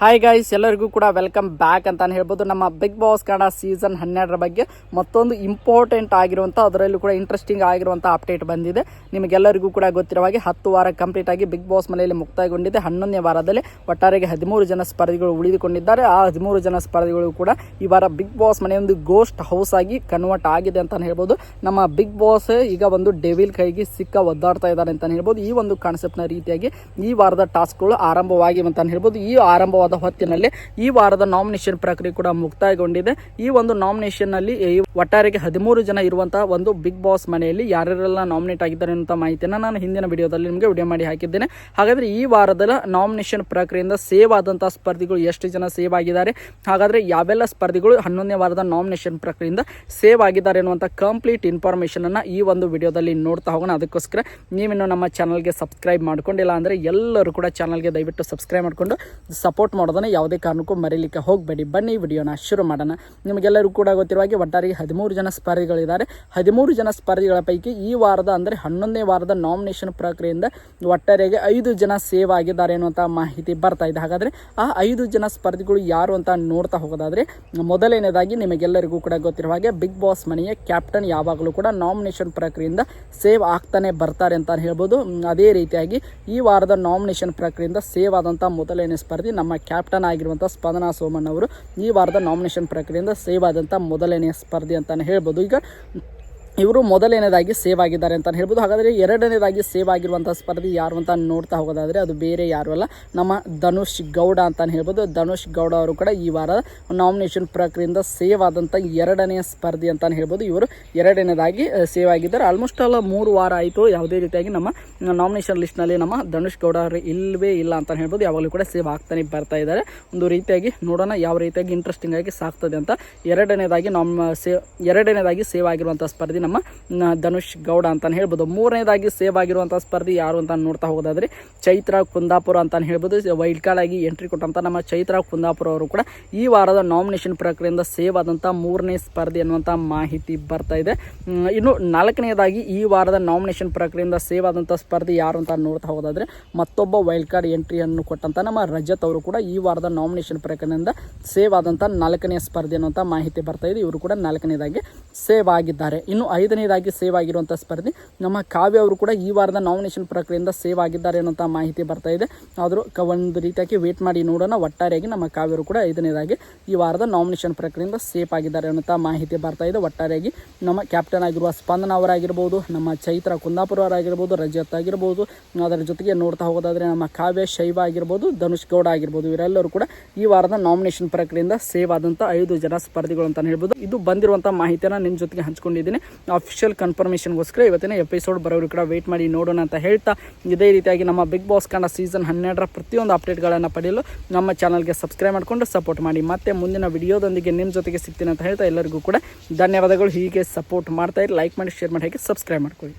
Hi guys ಎಲ್ಲರಿಗೂ ಕೂಡ welcome back ಅಂತಾನೆ ಹೇಳ್ಬೋದು. ನಮ್ಮ ಬಿಗ್ ಬಾಸ್ ಕನ್ನಡ ಸೀಸನ್ ಹನ್ನೆರಡರ ಬಗ್ಗೆ ಮತ್ತೊಂದು ಇಂಪಾರ್ಟೆಂಟ್ ಆಗಿರುವಂಥ ಅದರಲ್ಲೂ ಕೂಡ ಇಂಟ್ರೆಸ್ಟಿಂಗ್ ಆಗಿರುವಂಥ ಅಪ್ಡೇಟ್ ಬಂದಿದೆ. ನಿಮಗೆಲ್ಲರಿಗೂ ಕೂಡ ಗೊತ್ತಿರುವ ಹಾಗೆ ಹತ್ತು ವಾರ ಕಂಪ್ಲೀಟ್ ಆಗಿ ಬಿಗ್ ಬಾಸ್ ಮನೆಯಲ್ಲಿ ಮುಕ್ತಾಯಗೊಂಡಿದೆ. ಹನ್ನೊಂದನೇ ವಾರದಲ್ಲಿ ಒಟ್ಟಾರೆಗೆ ಹದಿಮೂರು ಜನ ಸ್ಪರ್ಧಿಗಳು ಉಳಿದುಕೊಂಡಿದ್ದಾರೆ. ಆ ಹದಿಮೂರು ಜನ ಸ್ಪರ್ಧಿಗಳು ಕೂಡ ಈ ವಾರ ಬಿಗ್ ಬಾಸ್ ಮನೆಯೊಂದು ಗೋಸ್ಟ್ ಹೌಸ್ ಆಗಿ ಕನ್ವರ್ಟ್ ಆಗಿದೆ ಅಂತಾನೆ ಹೇಳ್ಬೋದು. ನಮ್ಮ ಬಿಗ್ ಬಾಸ್ ಈಗ ಒಂದು ಡೆವಿಲ್ ಕೈಗೆ ಸಿಕ್ಕ ಒದ್ದಾಡ್ತಾ ಇದ್ದಾರೆ ಅಂತಾನೆ ಹೇಳ್ಬೋದು. ಈ ಒಂದು ಕಾನ್ಸೆಪ್ಟ್ನ ರೀತಿಯಾಗಿ ಈ ವಾರದ ಟಾಸ್ಕ್ಗಳು ಆರಂಭವಾಗಿವೆ ಅಂತಾನೆ ಹೇಳ್ಬೋದು. ಈ ಆರಂಭವಾದ ಹೊತ್ತಿನಲ್ಲಿ ಈ ವಾರದ ನಾಮಿನೇಷನ್ ಪ್ರಕ್ರಿಯೆ ಕೂಡ ಮುಕ್ತಾಯಗೊಂಡಿದೆ. ಈ ಒಂದು ನಾಮಿನೇಷನ್ನಲ್ಲಿ ಒಟ್ಟಾರೆಗೆ ಹದಿಮೂರು ಜನ ಇರುವಂತಹ ಒಂದು ಬಿಗ್ ಬಾಸ್ ಮನೆಯಲ್ಲಿ ಯಾರ್ಯಾರೆಲ್ಲ ನಾಮಿನೇಟ್ ಆಗಿದ್ದಾರೆ ಅಂತ ಮಾಹಿತಿಯನ್ನು ನಾನು ಹಿಂದಿನ ವಿಡಿಯೋದಲ್ಲಿ ನಿಮಗೆ ವಿಡಿಯೋ ಮಾಡಿ ಹಾಕಿದ್ದೇನೆ. ಹಾಗಾದ್ರೆ ಈ ವಾರದ ನಾಮಿನೇಷನ್ ಪ್ರಕ್ರಿಯೆಯಿಂದ ಸೇವ್ ಆದಂತಹ ಸ್ಪರ್ಧಿಗಳು ಎಷ್ಟು ಜನ ಸೇವ್ ಆಗಿದ್ದಾರೆ? ಹಾಗಾದ್ರೆ ಯಾವೆಲ್ಲ ಸ್ಪರ್ಧಿಗಳು ಹನ್ನೊಂದನೇ ವಾರದ ನಾಮಿನೇಷನ್ ಪ್ರಕ್ರಿಯೆಯಿಂದ ಸೇವ್ ಆಗಿದ್ದಾರೆ ಅನ್ನುವಂಥ ಕಂಪ್ಲೀಟ್ ಇನ್ಫಾರ್ಮೇಷನ್ ಅನ್ನು ಈ ಒಂದು ವಿಡಿಯೋದಲ್ಲಿ ನೋಡ್ತಾ ಹೋಗೋಣ. ಅದಕ್ಕೋಸ್ಕರ ನೀವಿನ್ನು ನಮ್ಮ ಚಾನಲ್ಗೆ ಸಬ್ಸ್ಕ್ರೈಬ್ ಮಾಡ್ಕೊಂಡಿಲ್ಲ ಅಂದರೆ ಎಲ್ಲರೂ ಕೂಡ ಚಾನಲ್ಗೆ ದಯವಿಟ್ಟು ಸಬ್ಸ್ಕ್ರೈಬ್ ಮಾಡಿಕೊಂಡು ಸಪೋರ್ಟ್ ಮಾಡೋದನ್ನ ಯಾವುದೇ ಕಾರಣಕ್ಕೂ ಮರೀಲಿಕ್ಕೆ ಹೋಗಬೇಡಿ. ಬನ್ನಿ ವಿಡಿಯೋನ ಶುರು ಮಾಡೋಣ. ನಿಮಗೆಲ್ಲರಿಗೂ ಕೂಡ ಗೊತ್ತಿರುವ ಹಾಗೆ ಒಟ್ಟಾರೆ ಹದಿಮೂರು ಜನ ಸ್ಪರ್ಧಿಗಳಿದ್ದಾರೆ. ಹದಿಮೂರು ಜನ ಸ್ಪರ್ಧಿಗಳ ಪೈಕಿ ಈ ವಾರದ ಅಂದರೆ ಹನ್ನೊಂದನೇ ವಾರದ ನಾಮಿನೇಷನ್ ಪ್ರಕ್ರಿಯೆಯಿಂದ ಒಟ್ಟಾರೆಗೆ ಐದು ಜನ ಸೇವ್ ಆಗಿದ್ದಾರೆ ಅನ್ನುವಂಥ ಮಾಹಿತಿ ಬರ್ತಾ ಇದೆ. ಹಾಗಾದರೆ ಆ ಐದು ಜನ ಸ್ಪರ್ಧಿಗಳು ಯಾರು ಅಂತ ನೋಡ್ತಾ ಹೋಗೋದಾದರೆ ಮೊದಲನೇದಾಗಿ ನಿಮಗೆಲ್ಲರಿಗೂ ಕೂಡ ಗೊತ್ತಿರುವ ಹಾಗೆ ಬಿಗ್ ಬಾಸ್ ಮನೆಯ ಕ್ಯಾಪ್ಟನ್ ಯಾವಾಗಲೂ ಕೂಡ ನಾಮಿನೇಷನ್ ಪ್ರಕ್ರಿಯೆಯಿಂದ ಸೇವ್ ಆಗ್ತಾನೆ ಬರ್ತಾರೆ ಅಂತ ಹೇಳ್ಬೋದು. ಅದೇ ರೀತಿಯಾಗಿ ಈ ವಾರದ ನಾಮಿನೇಷನ್ ಪ್ರಕ್ರಿಯೆಯಿಂದ ಸೇವ್ ಆದಂಥ ಮೊದಲನೇ ಸ್ಪರ್ಧಿ ನಮ್ಮ ಕ್ಯಾಪ್ಟನ್ ಆಗಿರುವಂಥ ಸ್ಪಂದನಾ ಸೋಮಣ್ಣವರು ಈ ವಾರದ ನಾಮಿನೇಷನ್ ಪ್ರಕ್ರಿಯೆಯಿಂದ ಸೇವ್ ಆದಂಥ ಮೊದಲನೆಯ ಸ್ಪರ್ಧೆ ಅಂತಲೇ ಹೇಳ್ಬೋದು. ಈಗ ಇವರು ಮೊದಲನೇದಾಗಿ ಸೇವ್ ಆಗಿದ್ದಾರೆ ಅಂತ ಹೇಳ್ಬೋದು. ಹಾಗಾದರೆ ಎರಡನೇದಾಗಿ ಸೇವ್ ಆಗಿರುವಂಥ ಸ್ಪರ್ಧಿ ಯಾರು ಅಂತ ನೋಡ್ತಾ ಹೋಗೋದಾದರೆ ಅದು ಬೇರೆ ಯಾರು ಅಲ್ಲ, ನಮ್ಮ ಧನುಷ್ ಗೌಡ ಅಂತ ಹೇಳ್ಬೋದು. ಧನುಷ್ ಗೌಡ ಅವರು ಕೂಡ ಈ ವಾರ ನಾಮಿನೇಷನ್ ಪ್ರಕ್ರಿಯೆಯಿಂದ ಸೇವ್ ಆದಂಥ ಎರಡನೇ ಸ್ಪರ್ಧಿ ಅಂತ ಹೇಳ್ಬೋದು. ಇವರು ಎರಡನೇದಾಗಿ ಸೇವ್ ಆಗಿದ್ದಾರೆ. ಆಲ್ಮೋಸ್ಟ್ ಅಲ್ಲ ಮೂರು ವಾರ ಆಯಿತು. ಯಾವುದೇ ರೀತಿಯಾಗಿ ನಮ್ಮ ನಾಮಿನೇಷನ್ ಲಿಸ್ಟ್ನಲ್ಲಿ ನಮ್ಮ ಧನುಷ್ ಗೌಡ ಅವರು ಇಲ್ಲವೇ ಇಲ್ಲ ಅಂತ ಹೇಳ್ಬೋದು. ಯಾವಾಗಲೂ ಕೂಡ ಸೇವ್ ಆಗ್ತಾನೆ ಬರ್ತಾ ಇದ್ದಾರೆ. ಒಂದು ರೀತಿಯಾಗಿ ನೋಡೋಣ ಯಾವ ರೀತಿಯಾಗಿ ಇಂಟ್ರೆಸ್ಟಿಂಗ್ ಆಗಿ ಸಾಕ್ತದೆ ಅಂತ. ಎರಡನೇದಾಗಿ ನಮ್ಮ ಸೇವ್ ಎರಡನೇದಾಗಿ ಸೇವ್ ಆಗಿರುವಂಥ ಸ್ಪರ್ಧಿ ನಮ್ಮ ಧನುಷ್ ಗೌಡ ಅಂತ ಹೇಳ್ಬೋದು. ಮೂರನೇದಾಗಿ ಸೇವ್ ಆಗಿರುವಂಥ ಸ್ಪರ್ಧಿ ಯಾರು ಅಂತ ನೋಡ್ತಾ ಹೋಗೋದಾದ್ರೆ ಚೈತ್ರ ಕುಂದಾಪುರ ಅಂತ ಹೇಳ್ಬೋದು. ವೈಲ್ಡ್ ಕಾರ್ಡ್ ಆಗಿ ಎಂಟ್ರಿ ಕೊಟ್ಟಂತ ನಮ್ಮ ಚೈತ್ರ ಕುಂದಾಪುರ ಅವರು ಕೂಡ ಈ ವಾರದ ನಾಮಿನೇಷನ್ ಪ್ರಕ್ರಿಯೆಯಿಂದ ಸೇವ್ ಆದಂಥ ಮೂರನೇ ಸ್ಪರ್ಧಿ ಅನ್ನುವಂಥ ಮಾಹಿತಿ ಬರ್ತಾ ಇದೆ. ಇನ್ನು ನಾಲ್ಕನೇದಾಗಿ ಈ ವಾರದ ನಾಮಿನೇಷನ್ ಪ್ರಕ್ರಿಯೆಯಿಂದ ಸೇವ್ ಆದಂಥ ಸ್ಪರ್ಧಿ ಯಾರು ಅಂತ ನೋಡ್ತಾ ಹೋಗೋದಾದ್ರೆ ಮತ್ತೊಬ್ಬ ವೈಲ್ಡ್ ಕಾರ್ಡ್ ಎಂಟ್ರಿಯನ್ನು ಕೊಟ್ಟಂತ ನಮ್ಮ ರಜತ್ ಅವರು ಕೂಡ ಈ ವಾರದ ನಾಮಿನೇಷನ್ ಪ್ರಕ್ರಿಯೆಯಿಂದ ಸೇವ್ ಆದಂಥ ನಾಲ್ಕನೇ ಸ್ಪರ್ಧಿ ಅನ್ನುವಂಥ ಮಾಹಿತಿ ಬರ್ತಾ ಇದೆ. ಇವರು ಕೂಡ ನಾಲ್ಕನೇದಾಗಿ ಸೇವ್ ಆಗಿದ್ದಾರೆ. ಇನ್ನು ಐದನೇದಾಗಿ ಸೇವ್ ಆಗಿರುವಂಥ ಸ್ಪರ್ಧಿ. ನಮ್ಮ ಕಾವ್ಯ ಅವರು ಕೂಡ ಈ ವಾರದ ನಾಮಿನೇಷನ್ ಪ್ರಕ್ರಿಯೆಯಿಂದ ಸೇವ್ ಆಗಿದ್ದಾರೆ ಅನ್ನೋಂಥ ಮಾಹಿತಿ ಬರ್ತಾ ಇದೆ. ಆದರೂ ಕ ಒಂದು ರೀತಿಯಾಗಿ ವೇಟ್ ಮಾಡಿ ನೋಡೋಣ. ಒಟ್ಟಾರೆಯಾಗಿ ನಮ್ಮ ಕಾವ್ಯರು ಕೂಡ ಐದನೇದಾಗಿ ಈ ವಾರದ ನಾಮಿನೇಷನ್ ಪ್ರಕ್ರಿಯೆಯಿಂದ ಸೇಫ್ ಆಗಿದ್ದಾರೆ ಅನ್ನೋಂಥ ಮಾಹಿತಿ ಬರ್ತಾ ಇದೆ. ಒಟ್ಟಾರೆಯಾಗಿ ನಮ್ಮ ಕ್ಯಾಪ್ಟನ್ ಆಗಿರುವ ಸ್ಪಂದನ ಅವರಾಗಿರ್ಬೋದು, ನಮ್ಮ ಚೈತ್ರ ಕುಂದಾಪುರ ಅವರಾಗಿರ್ಬೋದು, ರಜತ್ ಆಗಿರ್ಬೋದು, ಅದರ ಜೊತೆಗೆ ನೋಡ್ತಾ ಹೋಗೋದಾದರೆ ನಮ್ಮ ಕಾವ್ಯ ಶೈವ ಆಗಿರ್ಬೋದು, ಧನುಷ್ ಗೌಡ ಆಗಿರ್ಬೋದು, ಇವರೆಲ್ಲರೂ ಕೂಡ ಈ ವಾರದ ನಾಮಿನೇಷನ್ ಪ್ರಕ್ರಿಯೆಯಿಂದ ಸೇವ್ ಆದಂಥ ಐದು ಜನ ಸ್ಪರ್ಧಿಗಳು ಅಂತ ಹೇಳ್ಬೋದು. ಇದು ಬಂದಿರುವಂಥ ಮಾಹಿತಿಯನ್ನು ನಿಮ್ಮ ಜೊತೆಗೆ ಹಂಚ್ಕೊಂಡಿದ್ದೀನಿ. ಅಫಿಷಿಯಲ್ ಕನ್ಫರ್ಮೇಷನ್ಗೋಸ್ಕರ ಇವತ್ತಿನ ಎಪಿಸೋಡ್ ಬರೋರು ಕೂಡ ವೆಯ್ಟ್ ಮಾಡಿ ನೋಡೋಣ ಅಂತ ಹೇಳ್ತಾ ಇದೇ ರೀತಿಯಾಗಿ ನಮ್ಮ ಬಿಗ್ ಬಾಸ್ ಕಂಡ ಸೀಸನ್ ಹನ್ನೆರಡರ ಪ್ರತಿಯೊಂದು ಅಪ್ಡೇಟ್ಗಳನ್ನು ಪಡೆಯಲು ನಮ್ಮ ಚಾನಲ್ಗೆ ಸಬ್ಸ್ಕ್ರೈಬ್ ಮಾಡಿಕೊಂಡು ಸಪೋರ್ಟ್ ಮಾಡಿ. ಮತ್ತೆ ಮುಂದಿನ ವಿಡಿಯೋದೊಂದಿಗೆ ನಿಮ್ಮ ಜೊತೆಗೆ ಸಿಗ್ತೀನಿ ಅಂತ ಹೇಳ್ತಾ ಎಲ್ಲರಿಗೂ ಕೂಡ ಧನ್ಯವಾದಗಳು. ಹೀಗೆ ಸಪೋರ್ಟ್ ಮಾಡ್ತಾ ಇರಿ ಲೈಕ್ ಮಾಡಿ ಶೇರ್ ಮಾಡಿ, ಹಾಗೆ ಸಬ್ಸ್ಕ್ರೈಬ್ ಮಾಡ್ಕೊಳ್ಳಿ.